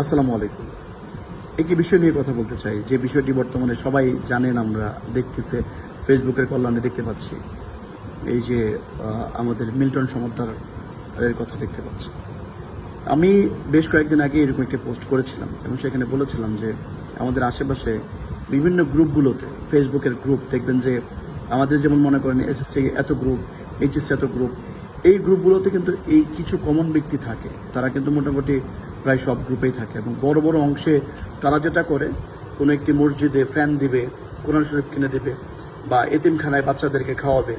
আসসালামু আলাইকুম। একটি বিষয় নিয়ে কথা বলতে চাই। যে বিষয়টি বর্তমানে সবাই জানেন, আমরা দেখতে ফেসবুকের কল্যাণে দেখতে পাচ্ছি। এই যে আমাদের মিল্টন সমদ্দার এর কথা দেখতে পাচ্ছি। আমি বেশ কয়েকদিন আগে এরকম একটি পোস্ট করেছিলাম এবং সেখানে বলেছিলাম যে, আমাদের আশেপাশে বিভিন্ন গ্রুপগুলোতে, ফেসবুকের গ্রুপ, দেখবেন যে, আমাদের যেমন মনে করেন এসএসসি এত গ্রুপ, এইচএসসি এত গ্রুপ, এই গ্রুপগুলোতে কিন্তু এই কিছু কমন ব্যক্তি থাকে। তারা কিন্তু মোটামুটি প্রায় সব গ্রুপেই থাকে এবং বড় বড় অংশে তারা যেটা করে, কোনো একটি মসজিদে ফ্যান দিবে, কোরআন শরীফ কিনে দেবে বা এতিমখানায় বাচ্চাদেরকে খাওয়াবে,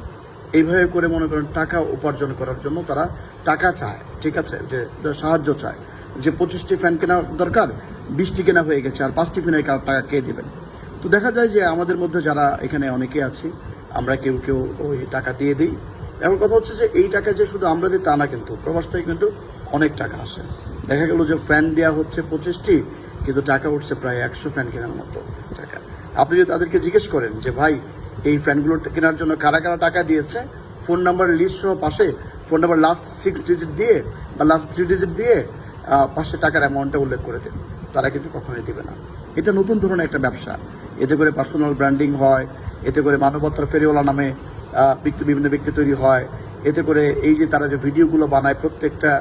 এইভাবে করে মনে করেন টাকা উপার্জন করার জন্য তারা টাকা চায়, ঠিক আছে? যে সাহায্য চায়। যে পঁচিশটি ফ্যান কেনার দরকার, বিশটি কেনা হয়ে গেছে আর পাঁচটি ফ্যানের টাকা কে দেবেন? তো দেখা যায় যে আমাদের মধ্যে যারা এখানে অনেকে আছি, আমরা কেউ কেউ ওই টাকা দিয়ে দিই। এখন কথা হচ্ছে যে এই টাকা যে শুধু আমরা দিই তা না কিন্তু, প্রবাস থেকে কিন্তু অনেক টাকা আসে। দেখা গেল যে ফ্যান দেওয়া হচ্ছে পঁচিশটি, কিন্তু টাকা উঠছে প্রায় একশো ফ্যান কেনার মতো টাকা। আপনি যদি তাদেরকে জিজ্ঞেস করেন যে, ভাই, এই ফ্যানগুলো কেনার জন্য কারা কারা টাকা দিয়েছে? ফোন নাম্বার লিস্ট সহ পাশে phone number last six digit দিয়ে বা লাস্ট থ্রি ডিজিট দিয়ে পাশে টাকার অ্যামাউন্টটা উল্লেখ করে দেন। তারা কিন্তু কখনোই দেবে না। এটা নতুন ধরনের একটা ব্যবসা। এতে করে পার্সোনাল ব্র্যান্ডিং হয়, এতে করে মানবতার ফেরিওয়ালা নামে ব্যক্তি বিভিন্ন ব্যক্তি তৈরি হয়, এতে করে এই যে তারা যে ভিডিওগুলো বানায় প্রত্যেকটা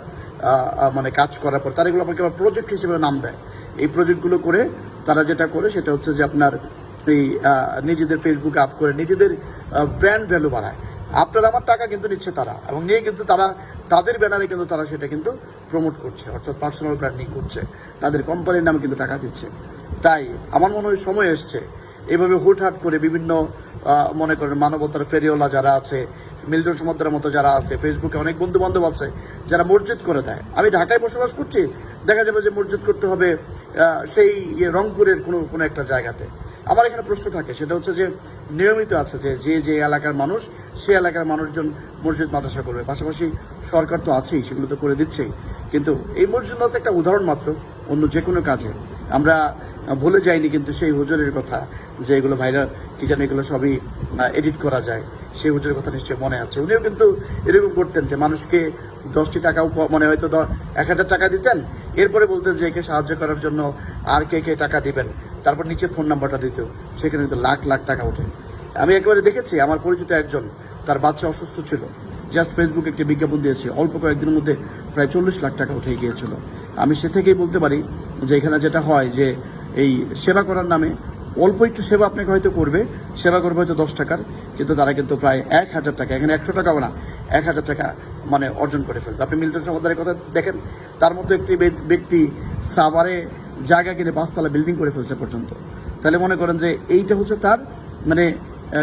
মানে কাজ করার পর তারা এগুলো আপনাকে প্রজেক্ট হিসেবে নাম দেয়। এই প্রজেক্টগুলো করে তারা যেটা করে সেটা হচ্ছে যে আপনার এই নিজেদের ফেসবুকে আপ করে নিজেদের ব্র্যান্ড ভ্যালু বাড়ায়। আপনার আমার টাকা কিন্তু নিচ্ছে তারা এবং নিয়ে কিন্তু তারা, তাদের ব্যানারে কিন্তু তারা সেটা কিন্তু প্রমোট করছে, অর্থাৎ পার্সোনাল ব্র্যান্ডিং করছে। তাদের কোম্পানির নামে কিন্তু টাকা দিচ্ছে। তাই আমার মনে হয় সময় এসছে। এভাবে হুটহাট করে বিভিন্ন মনে করেন মানবতার ফেরিওয়ালা যারা আছে মিল্টন সমুদ্রের মতো যারা আছে ফেসবুকে অনেক বন্ধু বান্ধব আছে, যারা মসজিদ করে দেয়। আমি ঢাকায় বসবাস করছি, দেখা যাবে যে মসজিদ করতে হবে সেই ইয়ে রংপুরের কোনো কোনো একটা জায়গাতে। আমার এখানে প্রশ্ন থাকে, সেটা হচ্ছে যে নিয়মিত আছে যে যে যে এলাকার মানুষ, সে এলাকার মানুষজন মসজিদ মাদ্রাসা করবে। পাশাপাশি সরকার তো আছেই, সেগুলো তো করে দিচ্ছেই। কিন্তু এই মসজিদ হচ্ছে একটা উদাহরণ মাত্র, অন্য যে কোনো কাজে। আমরা ভুলে যাইনি কিন্তু সেই হুজুরের কথা, যে এগুলো ভাইরাল, কি জানি এগুলো সবই এডিট করা যায়। সেই হুজুরের কথা নিশ্চয়ই মনে আছে। উনিও কিন্তু এরকম করতেন যে মানুষকে দশটি টাকা উপ- মানে হয়তো এক হাজার টাকা দিতেন, এরপরে বলতেন যে একে সাহায্য করার জন্য আর কে কে টাকা দিবেন। তারপর নিচে ফোন নাম্বারটা দিত, সেখানে কিন্তু লাখ লাখ টাকা ওঠে। আমি একেবারে দেখেছি, আমার পরিচিত একজন, তার বাচ্চা অসুস্থ ছিল। জাস্ট ফেসবুকে একটি বিজ্ঞাপন দিয়েছে, অল্প কয়েকদিনের মধ্যে প্রায় চল্লিশ লাখ টাকা উঠে গিয়েছিল। আমি সে থেকেই বলতে পারি যে এখানে যেটা হয় যে এই সেবা করার নামে অল্প একটু সেবা আপনাকে হয়তো করবে, সেবা করবে হয়তো দশ টাকার, কিন্তু তারা কিন্তু প্রায় এক হাজার টাকা, এখানে একশো টাকাও না, এক হাজার টাকা মানে অর্জন করে ফেলবে। আপনি মিল্টন সমাদারের কথা দেখেন, তার মতো একটি ব্যক্তি সাভারে জায়গা কিনে পাঁচতলা বিল্ডিং করে ফেলছে পর্যন্ত। তাহলে মনে করেন যে এইটা হচ্ছে তার মানে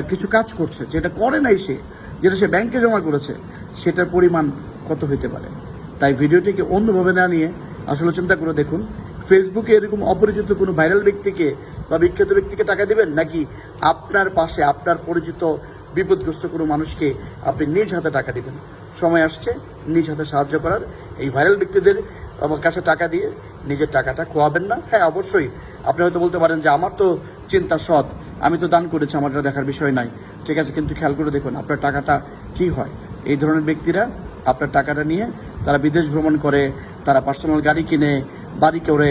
কিছু কাজ করছে, যেটা করে নাই সে, যেটা সে ব্যাংকে জমা করেছে, সেটার পরিমাণ কত হইতে পারে? তাই ভিডিওটিকে অন্যভাবে না নিয়ে আসলে চিন্তা করে দেখুন ফেসবুকে এরকম অপরিচিত কোনো ভাইরাল ব্যক্তিকে বা বিখ্যাত ব্যক্তিকে টাকা দিবেন? নাকি আপনার পাশে, আপনার পরিচিত বিপদগ্রস্ত কোনো মানুষকে আপনি নিজ হাতে টাকা দিবেন? সময় আসছে, নিজ হাতে সাহায্য করার। এই ভাইরাল ব্যক্তিদের আমার কাছে টাকা দিয়ে নিজের টাকাটা খোয়াবেন না। হ্যাঁ অবশ্যই। আপনি হয়তো বলতে পারেন যে, আমার তো চিন্তা সৎ। আমি তো দান করেছি, আমার দেখার বিষয় নাই। ঠিক আছে, কিন্তু খেয়াল করে দেখুন, আপনার টাকাটা কি হয়? এই ধরনের ব্যক্তিরা আপনার টাকাটা নিয়ে তারা বিদেশ ভ্রমণ করে, তারা পার্সোনাল গাড়ি কিনে, বাড়ি করে